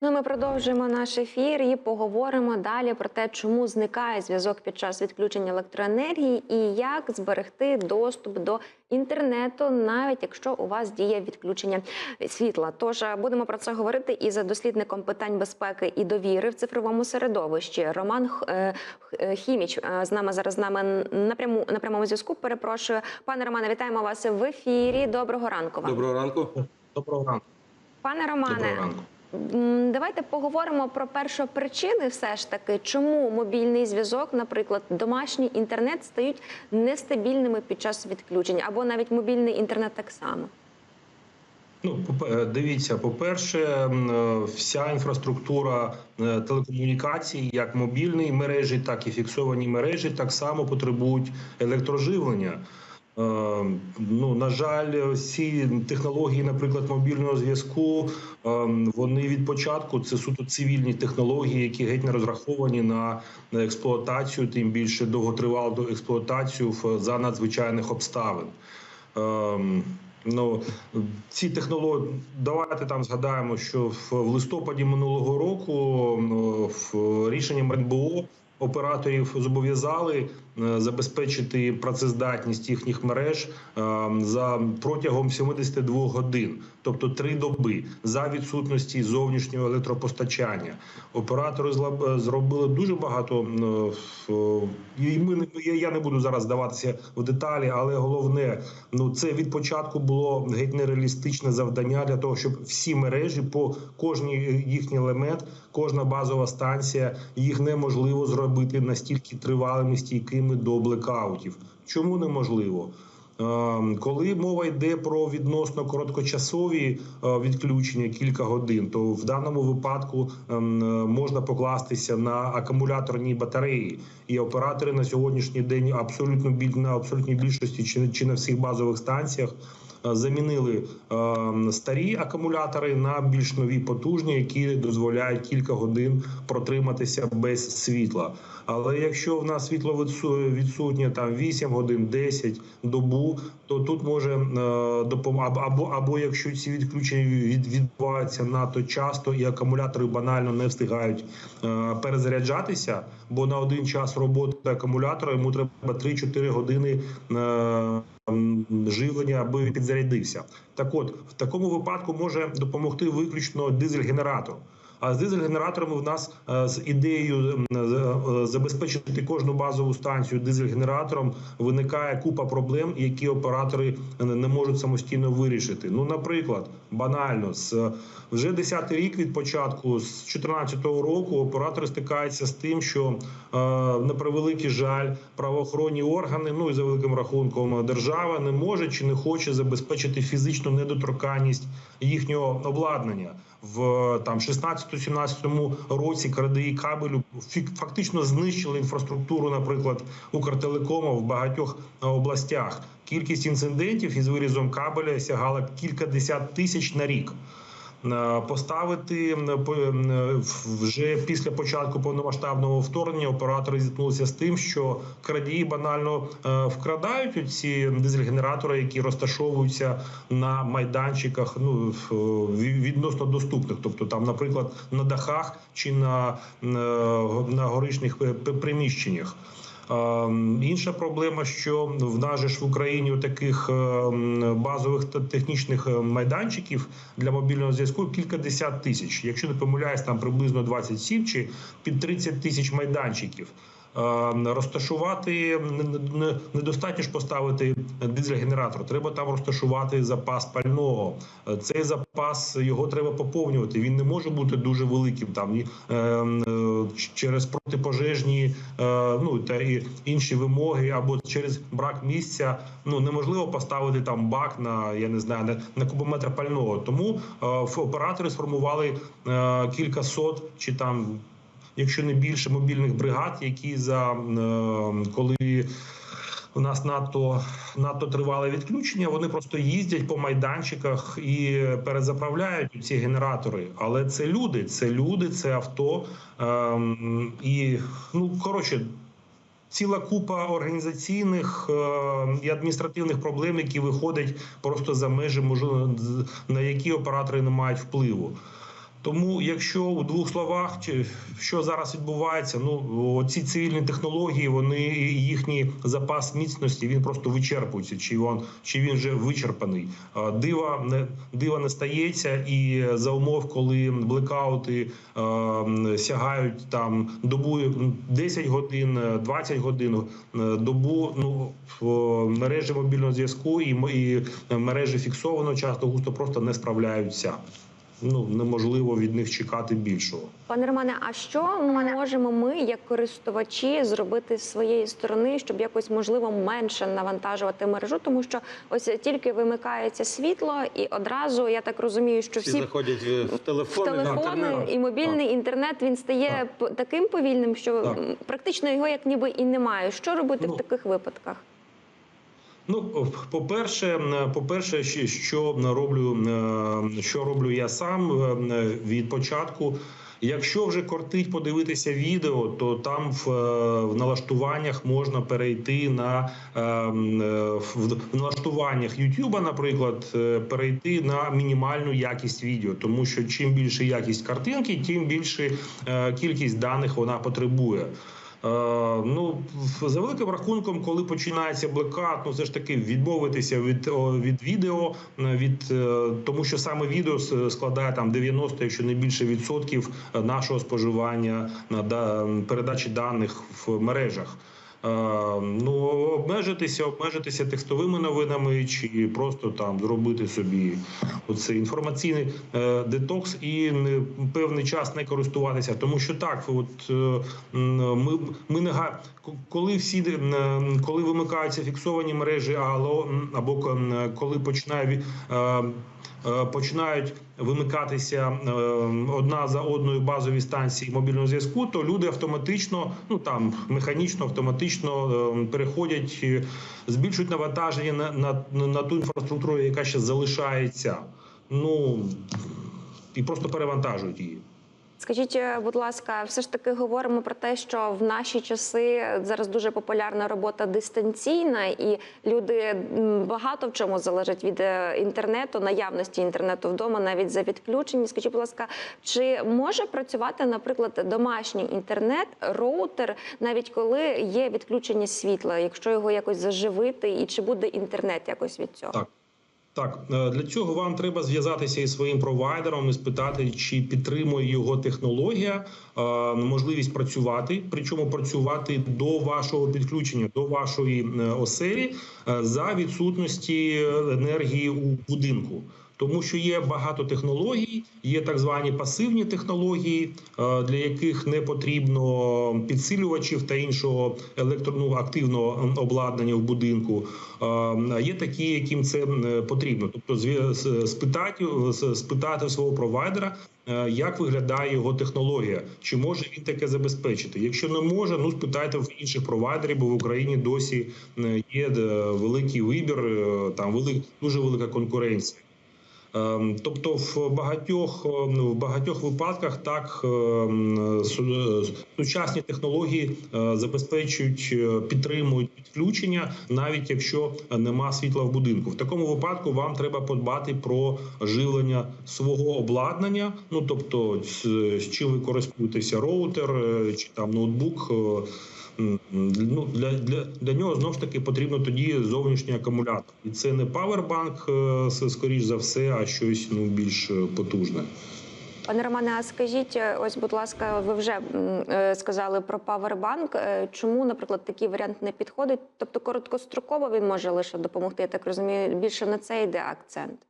Ну, ми продовжуємо наш ефір і поговоримо далі про те, чому зникає зв'язок під час відключення електроенергії і як зберегти доступ до інтернету, навіть якщо у вас діє відключення світла. Тож е, будемо про це говорити із дослідником питань безпеки і довіри в цифровому середовищі. Роман е, е, Хіміч з нами зараз з нами на пряму на прямому зв'язку. Перепрошую, пане Романе, вітаємо вас в ефірі. Доброго ранку вам. Доброго ранку. Доброго ранку. Пане Романе, Доброго ранку. Давайте поговоримо про першопричини, все ж таки, чому мобільний зв'язок, наприклад, домашній інтернет стають нестабільними під час відключення, або навіть мобільний інтернет так само. Ну, дивіться, по-перше, е, вся інфраструктура е, телекомунікацій, як мобільні мережі, так і фіксовані мережі, так само потребують електроживлення. Е, Ну, на жаль, всі технології, наприклад, мобільного зв'язку, е, вони від початку це суто цивільні технології, які геть не розраховані на експлуатацію, тим більше довготривалу експлуатацію за надзвичайних обставин. Ем, Ну, ці технології, давайте там згадаємо, що в листопаді минулого року ну, в рішенням РНБО операторів зобов'язали забезпечити працездатність їхніх мереж е, за протягом 72 годин, тобто три доби, за відсутності зовнішнього електропостачання. Оператори е, зробили дуже багато. е, І ми я не буду зараз здаватися в деталі, але головне, ну це від початку було геть нереалістичне завдання для того, щоб всі мережі по кожній їхній елемент, кожна базова станція, їх неможливо зробити настільки тривалими, стійкими до блекаутів. Чому неможливо? Ем, Коли мова йде про відносно короткочасові е, відключення кілька годин, то в даному випадку ем, е, можна покластися на акумуляторні батареї, і оператори на сьогоднішній день абсолютно на абсолютній більшості чи, на всіх базових станціях замінили е, старі акумулятори на більш нові потужні, які дозволяють кілька годин протриматися без світла. Але якщо в нас світло відсу- відсутнє там 8 годин, 10 добу, то тут може е, допом... або, або якщо ці відключення від, відбуваються надто часто і акумулятори банально не встигають е, перезаряджатися, бо на один час роботи акумулятора йому треба 3-4 години. Живлення, аби підзарядився. Так от, в такому випадку може допомогти виключно дизель-генератор. А з дизель-генераторами в нас е, з ідеєю е, забезпечити кожну базову станцію дизель-генератором виникає купа проблем, які оператори е, не можуть самостійно вирішити. Ну, наприклад, банально з е, вже 10-й рік від початку, з 2014 року, оператори стикаються з тим, що е, на превеликий жаль, правоохоронні органи, ну і за великим рахунком держава не може чи не хоче забезпечити фізичну недоторканність їхнього обладнання в там 16-17 році. Крадії кабелю фактично знищили інфраструктуру, наприклад, Укртелекома в багатьох е, областях. Кількість інцидентів із вирізом кабеля сягала кілька десят тисяч на рік. Е, Поставити вже після початку повномасштабного вторгнення оператори зіткнулися з тим, що крадії банально е, вкрадають ці дизель-генератори, які розташовуються на майданчиках, ну відносно доступних, тобто там, наприклад, на дахах чи на, на, на горишніх е, п- приміщеннях. Ем, Інша проблема, що в нас же ж в Україні таких базових та технічних е, майданчиків для мобільного зв'язку кілька десят тисяч. Якщо не помиляюсь, там приблизно 27 чи під 30 тисяч майданчиків. Ем, Розташувати не- не- недостатньо ж поставити дизель-генератор. Треба там розташувати запас пального. Е, Цей запас його треба поповнювати. Він не може бути дуже великим там е, через протипожежні е, ну та і інші вимоги, або через брак місця. Ну неможливо поставити там бак на я не знаю на, на кубометр пального. Тому е, оператори сформували е, кілька сот чи там якщо не більше мобільних бригад, які за е, коли у нас надто надто тривале відключення. Вони просто їздять по майданчиках і перезаправляють ці генератори. Але це люди, це люди, це авто. Ем, і ну коротше. Ціла купа організаційних е, і адміністративних проблем, які виходять просто за межі, можливо, на які оператори не мають впливу. Тому, якщо у двох словах, що зараз відбувається, ну ці цивільні технології, вони їхній запас міцності він просто вичерпується, чи він, чи він вже вичерпаний. Дива не дива не стається, і за умов, коли блекаути е, сягають там добу 10 годин, е, 20 годин, е, добу, ну в мережі мобільного зв'язку і, і мережі фіксованого часто густо просто не справляються ну неможливо від них чекати більшого. Пане Романе, а що можемо ми, як користувачі, зробити з своєї сторони, щоб якось можливо менше навантажувати мережу? Тому що ось тільки вимикається світло, і одразу я так розумію, що Всі всі заходять в в телефони, в телефони інтернет. і мобільний інтернет він стає п- таким повільним, що Так. практично його як ніби і немає. Що робити Ну, в таких випадках? Ну, по-перше, по-перше, що роблю, е, що роблю я сам е, від початку. Якщо вже кортить подивитися відео, то там в, е, в налаштуваннях можна перейти на в в налаштуваннях YouTube, наприклад, перейти на мінімальну якість відео, тому що чим більше якість картинки, тим більше кількість даних вона потребує. Е, ну за великим рахунком, коли починається блекат, ну все ж таки відмовитися від від відео, е, від е, тому, що саме відео складає там 90, якщо не більше відсотків нашого споживання на да, передачі даних в мережах. Е, Ну обмежитися, обмежитися текстовими новинами, чи просто там зробити собі оцей інформаційний е, детокс і не певний час не користуватися, тому що так, от е, ми, ми не га- коли всі коли вимикаються фіксовані мережі, або, коли починає починають вимикатися е, одна за одною базові станції мобільного зв'язку, то люди автоматично, ну там механічно, автоматично е, переходять, е, збільшують навантаження на, на, на ту інфраструктуру, яка ще залишається. Ну і просто перевантажують її. Скажіть, е, будь ласка, все ж таки говоримо про те, що в наші часи зараз дуже популярна робота дистанційна, і люди багато в чому залежать від е, інтернету, наявності інтернету вдома, навіть за відключення. Скажіть, будь ласка, чи може працювати, наприклад, домашній інтернет, роутер, навіть коли є відключення світла, якщо його якось заживити, і чи буде інтернет якось від цього? Так. Так, е, для цього вам треба зв'язатися із своїм провайдером і спитати, чи підтримує його технологія е, можливість працювати, причому працювати до вашого підключення, до вашої е, оселі за відсутності енергії у будинку. Тому що є багато технологій, є так звані пасивні технології, е, для яких не потрібно підсилювачів та іншого електро, ну, активного обладнання в будинку. Е, Є такі, яким це потрібно. Тобто, спитати, спитати свого провайдера, е, як виглядає його технологія, чи може він таке забезпечити. Якщо не може, ну спитайте в інших провайдерів, бо в Україні досі є великий вибір, там вели- дуже велика конкуренція. Ем, Тобто, в багатьох е, ну, в багатьох випадках так ем, е, сучасні технології е, забезпечують, підтримують підключення, навіть якщо нема світла в будинку. В такому випадку вам треба подбати про живлення свого обладнання. Ну тобто, з, чим ви користуєтеся, роутер чи там ноутбук. Ну, для, для, для нього знову ж таки потрібно тоді зовнішній акумулятор, і це не павербанк, е, скоріш за все, а щось ну більш е, потужне. Пане Романе, а скажіть, е, ось, будь ласка, ви вже сказали про павербанк. Чому, наприклад, такий варіант не підходить? Тобто короткостроково він може лише допомогти. Я так розумію, більше на це йде акцент.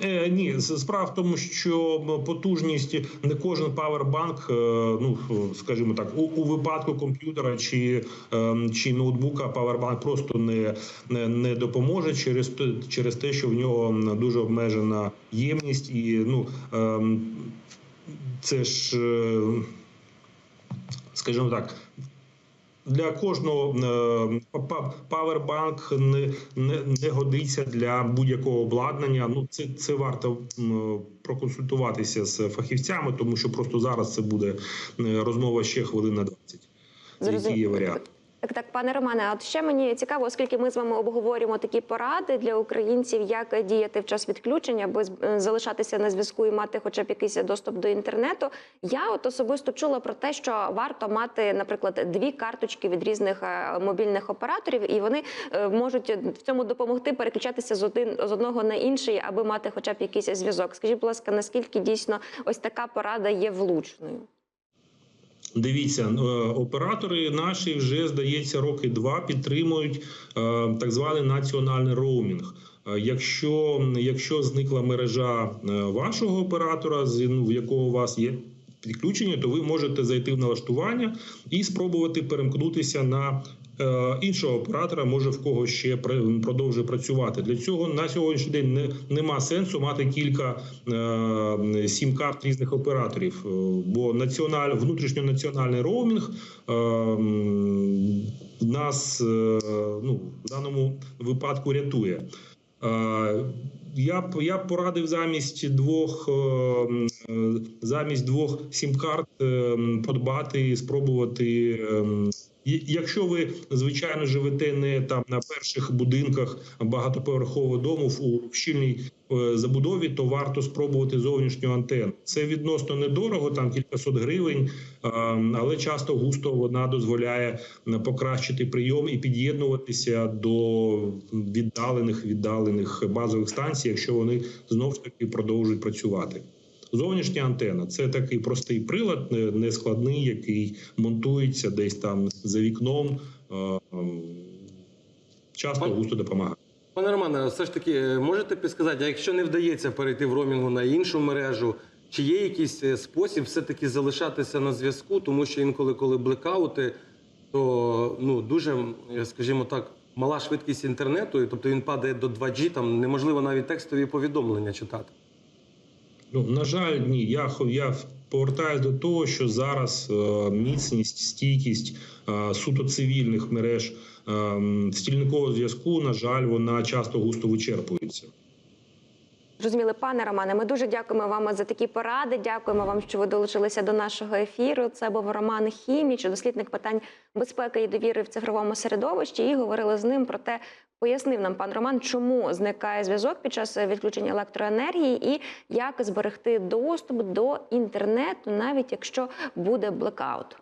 Е, ні, справа в тому, що потужність не кожен павербанк, е, ну скажімо так, у, у випадку комп'ютера чи, е, чи ноутбука павербанк просто не, не, не допоможе через через те, що в нього дуже обмежена ємність, і ну е, це ж, скажімо так. Для кожного е, па- па- павербанк не, не, не годиться для будь-якого обладнання. Ну це, це варто проконсультуватися з фахівцями, тому що просто зараз це буде е, розмова ще хвилин на 20. Які є варіанти? Так, так, пане Романе, а от ще мені цікаво, оскільки ми з вами обговорюємо такі поради для українців, як діяти в час відключення, аби е, залишатися на зв'язку і мати хоча б якийсь доступ до інтернету. Я от особисто чула про те, що варто мати, наприклад, дві карточки від різних е, мобільних операторів, і вони е, можуть в цьому допомогти переключатися з один з одного на інший, аби мати хоча б якийсь зв'язок. Скажіть, будь ласка, наскільки дійсно ось така порада є влучною? Дивіться, е, оператори наші вже здається роки два підтримують е, так званий національний роумінг. Е, Якщо, якщо зникла мережа вашого оператора, ну, в якого у вас є підключення, то ви можете зайти в налаштування і спробувати перемкнутися на іншого оператора, може в кого ще пр- продовжує працювати. Для цього на сьогоднішній день не, нема сенсу мати кілька е, сім-карт різних операторів, е, бо національ, внутрішньонаціональний роумінг е, нас е, ну, в даному випадку рятує. Е, Я б я б порадив замість двох е, е, замість двох сім-карт е, подбати і спробувати. Якщо ви звичайно живете не там на перших будинках багатоповерхового дому у щільній е, забудові, то варто спробувати зовнішню антенну. Це відносно недорого, там кількасот гривень, але часто густо вона дозволяє покращити прийом і під'єднуватися до віддалених віддалених базових станцій, якщо вони знов ж таки продовжують працювати. Зовнішня антена це такий простий прилад, не- нескладний, який монтується десь там за вікном. Часто густо допомагає. Пане Романе, все ж таки, е, можете підсказати, а якщо не вдається перейти в ромінгу на іншу мережу, чи є якийсь е, спосіб все-таки залишатися на зв'язку, тому що інколи, коли блекаути, то ну дуже, е, скажімо так, мала швидкість інтернету, тобто він падає до 2G, там неможливо навіть текстові повідомлення читати. Ну на жаль, ні. Я я повертаюсь до того, що зараз е, міцність, стійкість е, суто цивільних мереж е, стільникового зв'язку, на жаль, вона часто густо вичерпується. Зрозуміли, пане Романе, ми дуже дякуємо вам за такі поради. Дякуємо вам, що ви долучилися до нашого ефіру. Це був Роман Хіміч, дослідник питань безпеки і довіри в цифровому середовищі. І говорили з ним про те, пояснив нам пан Роман, чому зникає зв'язок під час відключення електроенергії і як зберегти доступ до інтернету, навіть якщо буде блекаут.